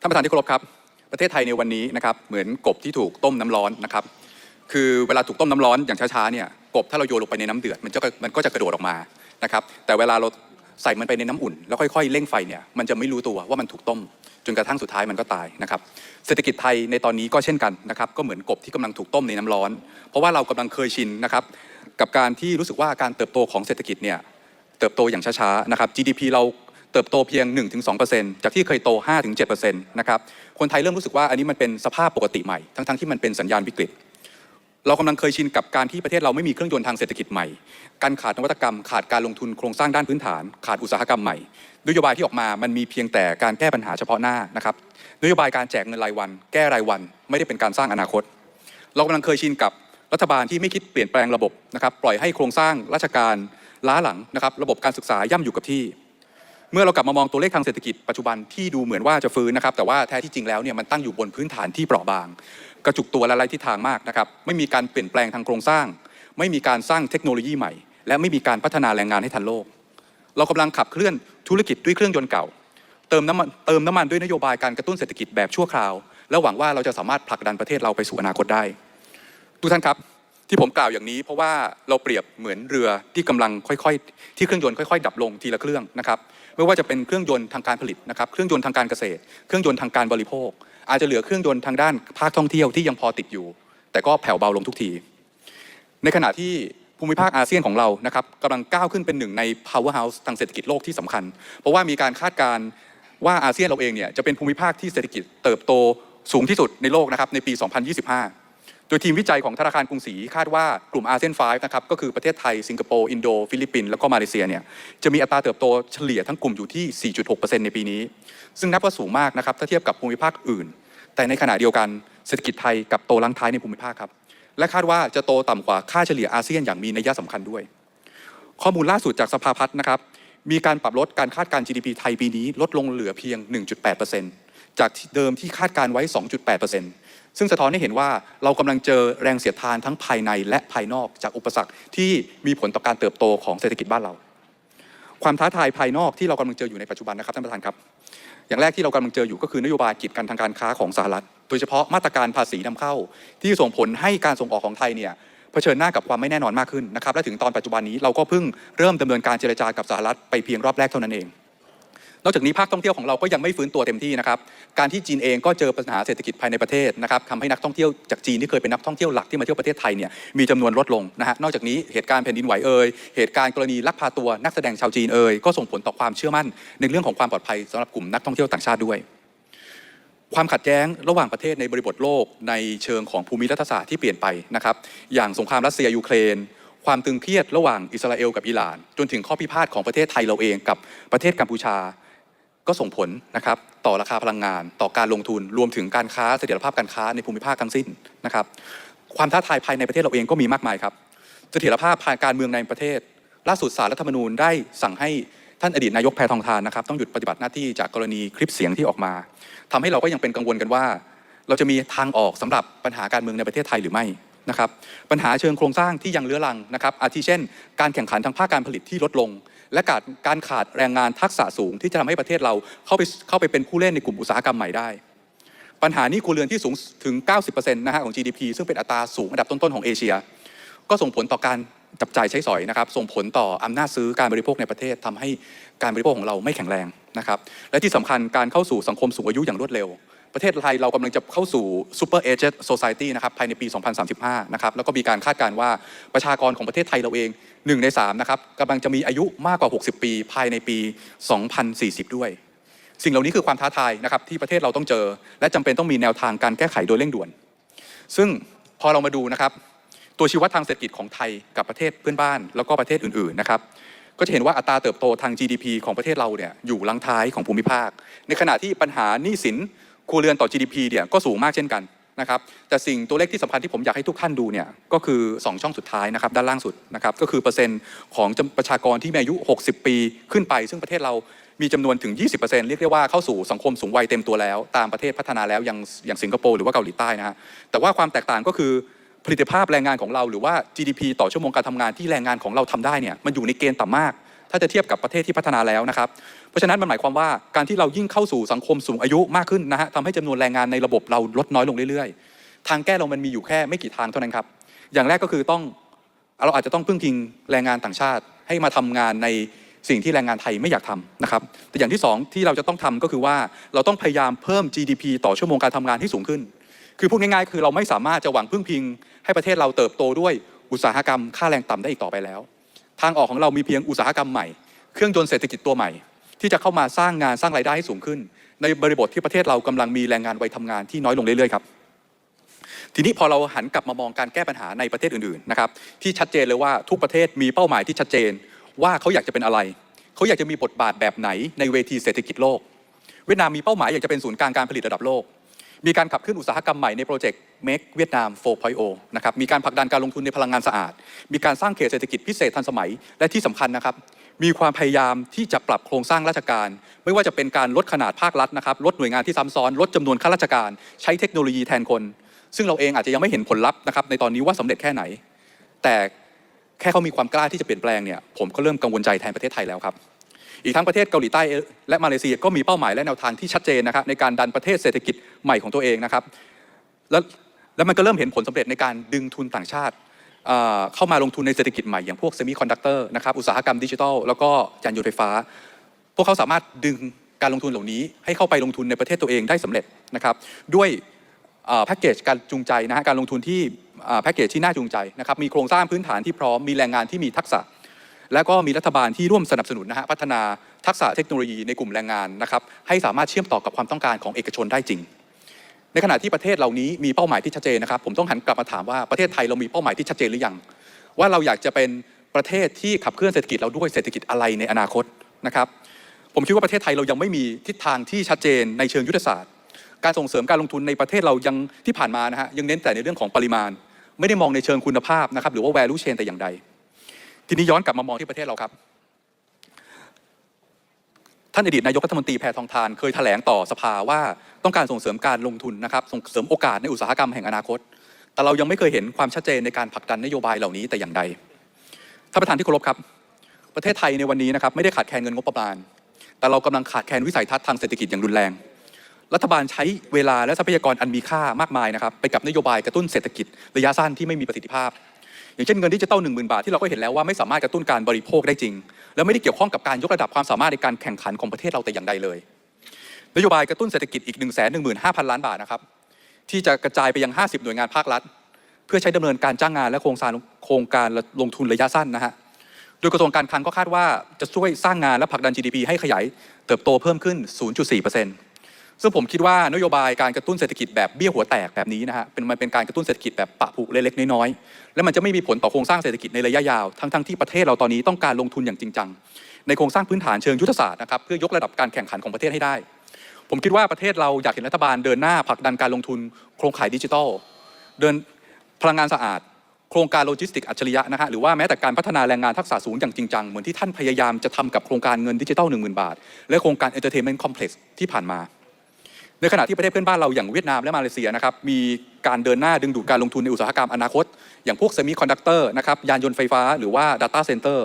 ท่านประธานที่เคารพครับ ประเทศไทยในวันนี้นะครับเหมือนกบที่ถูกต้มน้ำร้อนนะครับ คือเวลาถูกต้มน้ำร้อนอย่างช้าๆเนี่ยกบถ้าเราโยนลงไปในน้ำเดือดมันจะมันก็จะกระโดดออกมานะครับ แต่เวลาเราใส่มันไปในน้ำอุ่น แล้วค่อยๆเร่งไฟเนี่ยมันจะไม่รู้ตัวว่ามันถูกต้มจนกระทั่งสุดท้ายมันก็ตายนะครับเศรษฐกิจไทยในตอนนี้ก็เช่นกันนะครับก็เหมือนกบที่กำลังถูกต้มในน้ำร้อน เพราะว่าเรากำลังเคยชินนะครับกับการที่รู้สึกว่าการเติบโตของเศรษฐกิจเนี่ยเติบโตอย่างช้าๆนะครับ GDP เรา เติบโตเพียง 1-2%จากที่เคยโต 5-7%นะครับคนไทยเริ่มรู้สึกว่าอันนี้มันเป็นสภาพปกติใหม่ ทั้งๆที่มันเป็นสัญญาณวิกฤต เรากำลังเคยชินกับการที่ประเทศเราไม่มีเครื่องยนต์ทางเศรษฐกิจใหม่ การขาดนวัตกรรม ขาดการลงทุนโครงสร้างด้านพื้นฐาน ขาดอุตสาหกรรมใหม่นโยบายที่ออกมามันมีเพียงแต่การแก้ปัญหาเฉพาะหน้านะครับนโยบายการแจกเงินรายวัน แก้รายวัน ไม่ได้เป็นการสร้างอนาคต เรากำลังเคยชินกับรัฐบาลที่ไม่คิดเปลี่ยนแปลงระบบนะครับปล่อยให้โครงสร้างราชการล้าหลังนะครับระบบการศึกษาย่ำอยู่กับที่ เมื่อเรากลับมามองตัวเลขทางเศรษฐกิจปัจจุบันที่ดูเหมือนว่าจะฟื้นนะครับแต่ว่าแท้ที่จริงแล้วเนี่ยมันตั้งอยู่บนพื้นฐานที่เปราะบาง กระจุกตัวและไร้ทิศทางมากนะครับไม่มีการเปลี่ยนแปลงทางโครงสร้าง ไม่มีการสร้างเทคโนโลยีใหม่ และไม่มีการพัฒนาแรงงานให้ทันโลก เรากำลังขับเคลื่อนธุรกิจด้วยเครื่องยนต์เก่า เติมน้ำมันเติมน้ำมันด้วยนโยบายการกระตุ้นเศรษฐกิจแบบชั่วคราว และหวังว่าเราจะสามารถผลักดันประเทศเราไปสู่อนาคตได้ทุกท่านครับที่ผมกล่าวอย่างนี้เพราะว่าเราเปรียบเหมือนเรือที่กำลังค่อยๆ ที่เครื่องยนต์ค่อยๆ ดับลงทีละเครื่องนะครับ ไม่ว่าจะเป็นเครื่องยนต์ทางการผลิตนะครับเครื่องยนต์ทางการเกษตร เครื่องยนต์ทางการบริโภค อาจจะเหลือเครื่องยนต์ทางด้านภาคท่องเที่ยวที่ยังพอติดอยู่ แต่ก็แผ่วเบาลงทุกที ในขณะที่ภูมิภาคอาเซียนของเรานะครับกำลังก้าวขึ้นเป็นหนึ่งใน powerhouse ทางเศรษฐกิจโลกที่สำคัญ เพราะว่ามีการคาดการณ์ว่าอาเซียนเราเองเนี่ยจะเป็นภูมิภาคที่เศรษฐกิจเติบโตสูงที่สุดในโลกนะครับในปี 2025 โดยทีมวิจัยของธนาคารกรุงศรีคาดว่ากลุ่มอาเซียน5นะครับก็คือประเทศไทย สิงคโปร์ อินโด ฟิลิปปินส์แล้วก็มาเลเซียเนี่ยจะมีอัตราเติบโตเฉลี่ยทั้งกลุ่มอยู่ที่ 4.6%ในปีนี้ ซึ่งนับว่าสูงมากนะครับถ้าเทียบกับภูมิภาคอื่น แต่ในขณะเดียวกันเศรษฐกิจไทยกับโตลังท้ายในภูมิภาคครับและคาดว่าจะโตต่ำกว่าค่าเฉลี่ยอาเซียนอย่างมีนัยสำคัญด้วย ข้อมูลล่าสุดจากสภาพัฒน์นะครับมีการปรับลดการคาดการ GDP ไทยปีนี้ลดลงเหลือเพียง 1.8%จากเดิมที่คาดการไว้ 2.8% ซึ่งสะท้อนให้เห็นว่าเรากำลังเจอแรงเสียดทานทั้งภายในและภายนอกจากอุปสรรคที่มีผลต่อการเติบโตของเศรษฐกิจบ้านเรา ความท้าทายภายนอกที่เรากำลังเจออยู่ในปัจจุบันนะครับท่านประธานครับ อย่างแรกที่เรากำลังเจออยู่ก็คือนโยบายกีดกันทางการค้าของสหรัฐ โดยเฉพาะมาตรการภาษีนำเข้า ที่ส่งผลให้การส่งออกของไทยเนี่ยเผชิญหน้ากับความไม่แน่นอนมากขึ้นนะครับและถึงตอนปัจจุบันนี้เราก็เพิ่งเริ่มดำเนินการเจรจากับสหรัฐไปเพียงรอบแรกเท่านั้นเอง นอกจากนี้ภาคท่องเที่ยวของเราก็ยังไม่ฟื้นตัวเต็มที่นะครับ การที่จีนเองก็เจอปัญหาเศรษฐกิจภายในประเทศนะครับทำให้นักท่องเที่ยวจากจีนที่เคยเป็นนักท่องเที่ยวหลักที่มาเที่ยวประเทศไทยเนี่ยมีจำนวนลดลงนะฮะ นอกจากนี้เหตุการณ์แผ่นดินไหวเอ่ย เหตุการณ์กรณีลักพาตัวนักแสดงชาวจีนเอ่ย ก็ส่งผลต่อความเชื่อมั่น ในเรื่องของความปลอดภัยสำหรับกลุ่มนักท่องเที่ยวต่างชาติด้วยความขัดแย้งระหว่างประเทศในบริบทโลกในเชิงของภูมิรัฐศาสตร์ที่เปลี่ยนไปนะครับ อย่างสงครามรัสเซียยูเครน ความตึงเครียดระหว่างอิสราเอลกับอิหร่าน จนถึงข้อพิพาทของประเทศไทยเราเองกับประเทศกัมพูชา ก็ส่งผลนะครับต่อราคาพลังงาน ต่อการลงทุนรวมถึงการค้าเสถียรภาพการค้าในภูมิภาคทั้งสิ้นนะครับความท้าทายภายในประเทศเราเองก็มีมากมายครับเสถียรภาพภายการเมืองในประเทศ ล่าสุดสารรัฐธรรมนูญได้สั่งให้ท่านอดีตนายกแพทองทานนะครับต้องหยุดปฏิบัติหน้าที่จากกรณีคลิปเสียงที่ออกมาทำให้เราก็ยังเป็นกังวลกันว่า เราจะมีทางออกสำหรับปัญหาการเมืองในประเทศไทยหรือไม่ นะครับปัญหาเชิงโครงสร้างที่ยังเลื้อรังนะครับอาทิเช่น การแข่งขันทางภาคการผลิตที่ลดลง และการการขาดแรงงานทักษะสูงที่จะทำให้ประเทศเราเข้าไปเข้าไปเป็นผู้เล่นในกลุ่มอุตสาหกรรมใหม่ได้ ปัญหานี้ครัวเรือนที่สูงถึง 90%นะฮะของ GDP ซึ่งเป็นอัตราสูงอันดับต้นๆของเอเชีย ก็ส่งผลต่อการจับจ่ายใช้สอยนะครับส่งผลต่ออำนาจซื้อการบริโภคในประเทศทำให้การบริโภคของเราไม่แข็งแรงนะครับและที่สำคัญการเข้าสู่สังคมสูงอายุอย่างรวดเร็ว ประเทศไทยเรากำลังจะเข้าสู่ super aged society นะครับภายในปี 2035 นะครับแล้วก็มีการคาดการณ์ว่าประชากรของประเทศไทยเราเอง 1 ใน3นะครับกำลังจะมีอายุมากกว่า 60 ปี ภายในปี 2040 ด้วย สิ่งเหล่านี้คือความท้าทายนะครับที่ประเทศเราต้องเจอ และจำเป็นต้องมีแนวทางการแก้ไขโดยเร่งด่วน ซึ่งพอเรามาดูนะครับตัวชี้วัดทางเศรษฐกิจของไทยกับประเทศเพื่อนบ้าน แล้วก็ประเทศอื่นๆนะครับก็จะเห็นว่าอัตราเติบโตทาง GDP ของประเทศเราเนี่ยอยู่ลังท้ายของภูมิภาค ในขณะที่ปัญหาหนี้สิน ครัวเรือนต่อ GDP เนี่ยก็สูงมากเช่นกันนะครับแต่สิ่งตัวเลขที่สำคัญที่ผมอยากให้ทุกท่านดูเนี่ยก็คือ 2 ช่องสุดท้ายนะครับด้านล่างสุดนะครับก็คือเปอร์เซ็นต์ของประชากรที่มีอายุ 60 ปีขึ้นไป ซึ่งประเทศเรามีจำนวนถึง 20%เรียกได้ว่าเข้าสู่สังคมสูงวัยเต็มตัวแล้ว ตามประเทศพัฒนาแล้วอย่างอย่างสิงคโปร์หรือว่าเกาหลีใต้นะฮะแต่ว่าความแตกต่างก็คือผลิตภาพแรงงานของเราหรือว่า GDP ต่อชั่วโมงการทำงานที่แรงงานของเราทำได้เนี่ยมันอยู่ในเกณฑ์ต่ำมาก ถ้าจะเทียบกับประเทศที่พัฒนาแล้วนะครับ เพราะฉะนั้นมันหมายความว่าการที่เรายิ่งเข้าสู่สังคมสูงอายุมากขึ้นนะฮะทำให้จำนวนแรงงานในระบบเราลดน้อยลงเรื่อยๆ ทางแก้เรามันมีอยู่แค่ไม่กี่ทางเท่านั้นครับ อย่างแรกก็คือต้องเราอาจจะต้องพึ่งพิงแรงงานต่างชาติให้มาทำงานในสิ่งที่แรงงานไทยไม่อยากทำนะครับ แต่อย่างที่สองที่เราจะต้องทำก็คือว่าเราต้องพยายามเพิ่ม GDP ต่อชั่วโมงการทำงานที่สูงขึ้น คือพูดง่ายๆ คือเราไม่สามารถจะหวังพึ่งพิง ให้ประเทศเราเติบโตด้วยอุตสาหกรรมค่าแรงต่ำได้อีกต่อไปแล้ว ทางออกของเรามีเพียงอุตสาหกรรมใหม่ เครื่องยนต์เศรษฐกิจตัวใหม่ ที่จะเข้ามาสร้างงานสร้างรายได้ให้สูงขึ้น ในบริบทที่ประเทศเรากำลังมีแรงงานวัยทำงานที่น้อยลงเรื่อยๆครับทีนี้พอเราหันกลับมามองการแก้ปัญหาในประเทศอื่นๆนะครับที่ชัดเจนเลยว่าทุกประเทศมีเป้าหมายที่ชัดเจน ว่าเขาอยากจะเป็นอะไร เขาอยากจะมีบทบาทแบบไหนในเวทีเศรษฐกิจโลก เวียดนามมีเป้าหมายอยากจะเป็นศูนย์กลางการผลิตระดับโลก มีการขับเคลื่อนอุตสาหกรรมใหม่ในโปรเจกต์ Make เวียดนาม4.0 นะครับ มีการผลักดันการลงทุนในพลังงานสะอาด มีการสร้างเขตเศรษฐกิจพิเศษทันสมัย และที่สำคัญนะครับ มีความพยายามที่จะปรับโครงสร้างราชการ ไม่ว่าจะเป็นการลดขนาดภาครัฐนะครับ ลดหน่วยงานที่ซ้ำซ้อน ลดจำนวนข้าราชการ ใช้เทคโนโลยีแทนคน ซึ่งเราเองอาจจะยังไม่เห็นผลลัพธ์นะครับในตอนนี้ว่าสำเร็จแค่ไหน แต่แค่เขามีความกล้าที่จะเปลี่ยนแปลงเนี่ย ผมก็เริ่มกังวลใจแทนประเทศไทยแล้วครับ อีกทั้งประเทศเกาหลีใต้และมาเลเซียก็มีเป้าหมายและแนวทางที่ชัดเจนนะครับในการดันประเทศเศรษฐกิจใหม่ของตัวเองนะครับแล้วแล้วมันก็เริ่มเห็นผลสำเร็จในการดึงทุนต่างชาติเข้ามาลงทุนในเศรษฐกิจใหม่อย่างพวกเซมิคอนดักเตอร์นะครับอุตสาหกรรมดิจิทัลแล้วก็ยานยนต์ไฟฟ้า พวกเขาสามารถดึงการลงทุนเหล่านี้ให้เข้าไปลงทุนในประเทศตัวเองได้สำเร็จนะครับด้วยแพ็กเกจการจูงใจนะฮะการลงทุนที่แพ็กเกจที่น่าจูงใจนะครับมีโครงสร้างพื้นฐานที่พร้อมมีแรงงานที่มีทักษะ แล้วก็มีรัฐบาลที่ร่วมสนับสนุนนะฮะพัฒนาทักษะเทคโนโลยีในกลุ่มแรงงานนะครับให้สามารถเชื่อมต่อกับความต้องการของเอกชนได้จริง ในขณะที่ประเทศเหล่านี้มีเป้าหมายที่ชัดเจนนะครับผมต้องหันกลับมาถามว่าประเทศไทยเรามีเป้าหมายที่ชัดเจนหรือยัง ว่าเราอยากจะเป็นประเทศที่ขับเคลื่อนเศรษฐกิจเราด้วยเศรษฐกิจอะไรในอนาคตนะครับผมคิดว่าประเทศไทยเรายังไม่มีทิศทางที่ชัดเจนในเชิงยุทธศาสตร์ การส่งเสริมการลงทุนในประเทศเรายังที่ผ่านมานะฮะยังเน้นแต่ในเรื่องของปริมาณ ไม่ได้มองในเชิงคุณภาพนะครับหรือว่า value chain แต่อย่างใด ทีนี้ย้อนกลับมามองที่ประเทศเราครับ ท่านอดีตนายกรัฐมนตรีแพทองทานเคยแถลงต่อสภาว่าต้องการส่งเสริมการลงทุนนะครับ ส่งเสริมโอกาสในอุตสาหกรรมแห่งอนาคต แต่เรายังไม่เคยเห็นความชัดเจนในการผลักดันนโยบายเหล่านี้แต่อย่างใดท่านประธานที่เคารพครับ ประเทศไทยในวันนี้นะครับไม่ได้ขาดแคลนเงินงบประมาณ แต่เรากำลังขาดแคลนวิสัยทัศน์ทางเศรษฐกิจอย่างรุนแรง รัฐบาลใช้เวลาและทรัพยากรอันมีค่ามากมายนะครับไปกับนโยบายกระตุ้นเศรษฐกิจระยะสั้นที่ไม่มีประสิทธิภาพ อย่างเช่นเงินดิจิตอลหนึ่งหมื่นบาทที่เราก็เห็นแล้วว่าไม่สามารถกระตุ้นการบริโภคได้จริง และไม่ได้เกี่ยวข้องกับการยกระดับความสามารถในการแข่งขันของประเทศเราแต่อย่างใดเลย นโยบายกระตุ้นเศรษฐกิจอีก1นึ่งแสนหนึ่งหมื่นห้าพันล้านบาทนะครับที่จะกระจายไปยัง 50 หน่วยงานภาครัฐ เพื่อใช้ดำเนินการจ้างงานและโครงการโครงการลงทุนระยะสั้นนะฮะโดยกระทรวงการคลังก็คาดว่าจะช่วยสร้างงานและผลักดัน GDP ให้ขยายเติบโตเพิ่มขึ้น 0.4% ซึ่งผมคิดว่านโยบายการกระตุ้นเศรษฐกิจแบบเบี้ยหัวแตกแบบนี้นะฮะเป็นมันเป็นการกระตุ้นเศรษฐกิจแบบปะผุเล็กๆน้อยๆและมันจะไม่มีผลต่อโครงสร้างเศรษฐกิจในระยะยาวทั้งๆที่ประเทศเราตอนนี้ต้องการลงทุนอย่างจริงจังในโครงสร้างพื้นฐานเชิงยุทธศาสตร์นะครับเพื่อยกระดับการแข่งขันของประเทศให้ได้ ผมคิดว่าประเทศเราอยากเห็นรัฐบาลเดินหน้าผลักดันการลงทุน โครงข่ายดิจิทัล เดินพลังงานสะอาด โครงการโลจิสติกอัจฉริยะนะฮะหรือว่าแม้แต่การพัฒนาแรงงานทักษะสูงอย่างจริงจังเหมือนที่ท่านพยายามจะทำกับโครงการเงินดิจิทัล1 0,000 บาท และโครงการ Entertainment Complex ที่ผ่านมา ในขณะที่ประเทศเพื่อนบ้านเราอย่างเวียดนามและมาเลเซียนะครับมีการเดินหน้าดึงดูดการลงทุนในอุตสาหกรรมอนาคต อย่างพวกเซมิคอนดักเตอร์นะครับยานยนต์ไฟฟ้าหรือว่า Data Center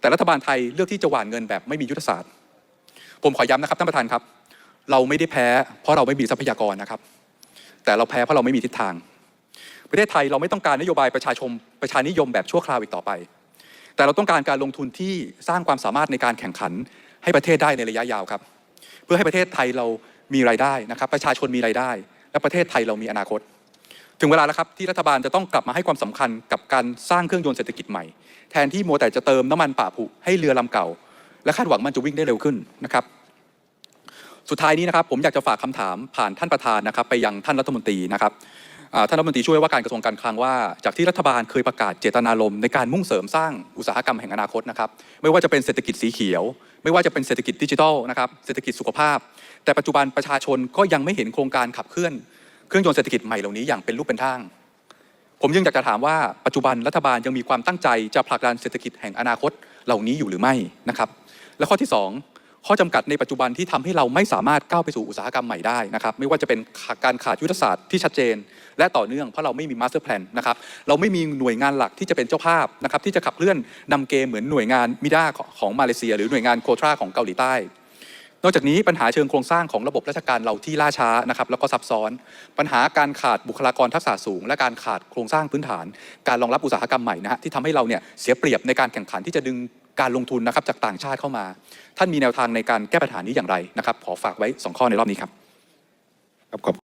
แต่รัฐบาลไทยเลือกที่จะหว่านเงินแบบไม่มียุทธศาสตร์ ผมขอย้ำนะครับท่านประธานครับ เราไม่ได้แพ้เพราะเราไม่มีทรัพยากรนะครับ แต่เราแพ้เพราะเราไม่มีทิศทาง ประเทศไทยเราไม่ต้องการนโยบายประชาชนประชานิยมแบบชั่วคราวอีกต่อไป แต่เราต้องการการลงทุนที่สร้างความสามารถในการแข่งขันให้ประเทศได้ในระยะยาวครับ เพื่อให้ประเทศไทยเรา มีรายได้นะครับ ประชาชนมีรายได้ และประเทศไทยเรามีอนาคต ถึงเวลาแล้วครับที่รัฐบาลจะต้องกลับมาให้ความสำคัญกับการสร้างเครื่องยนต์เศรษฐกิจใหม่ แทนที่โมแต่จะเติมน้ำมันป่าผุให้เรือลำเก่า และคาดหวังมันจะวิ่งได้เร็วขึ้นนะครับ สุดท้ายนี้นะครับผมอยากจะฝากคำถามผ่านท่านประธานนะครับ ไปยังท่านรัฐมนตรีนะครับ ท่านรัฐมนตรีช่วยว่าการกระทรวงการคลังว่า จากที่รัฐบาลเคยประกาศเจตนารมณ์ในการมุ่งเสริมสร้างอุตสาหกรรมแห่งอนาคตนะครับไม่ว่าจะเป็นเศรษฐกิจสีเขียว ไม่ว่าจะเป็นเศรษฐกิจดิจิทัลนะครับเศรษฐกิจสุขภาพ แต่ปัจจุบันประชาชนก็ยังไม่เห็นโครงการขับเคลื่อนเครื่องยนต์เศรษฐกิจใหม่เหล่านี้อย่างเป็นรูปเป็นร่างผมยังอยากจะถามว่าปัจจุบันรัฐบาลยังมีความตั้งใจจะผลักดันเศรษฐกิจแห่งอนาคตเหล่านี้อยู่หรือไม่นะครับและข้อที่สอง ข้อจำกัดในปัจจุบันที่ทำให้เราไม่สามารถก้าวไปสู่อุตสาหกรรมใหม่ได้นะครับไม่ว่าจะเป็นการขาดยุทธศาสตร์ที่ชัดเจน และต่อเนื่องเพราะเราไม่มีมาสเตอร์แพลนนะครับเราไม่มีหน่วยงานหลักที่จะเป็นเจ้าภาพนะครับที่จะขับเคลื่อนนำเกมเหมือนหน่วยงานมิด้าของมาเลเซีย หรือหน่วยงานโคทราของเกาหลีใต้นอกจากนี้ปัญหาเชิงโครงสร้างของระบบราชการเราที่ล่าช้านะครับแล้วก็ซับซ้อน ปัญหาการขาดบุคลากรทักษะสูง และการขาดโครงสร้างพื้นฐาน การรองรับอุตสาหกรรมใหม่นะฮะที่ทำให้เราเนี่ยเสียเปรียบในการแข่งขันที่จะดึง การลงทุนนะครับจากต่างชาติเข้ามา ท่านมีแนวทางในการแก้ปัญหานี้อย่างไรนะครับ ขอฝากไว้สองข้อในรอบนี้ครับ ครับขอบ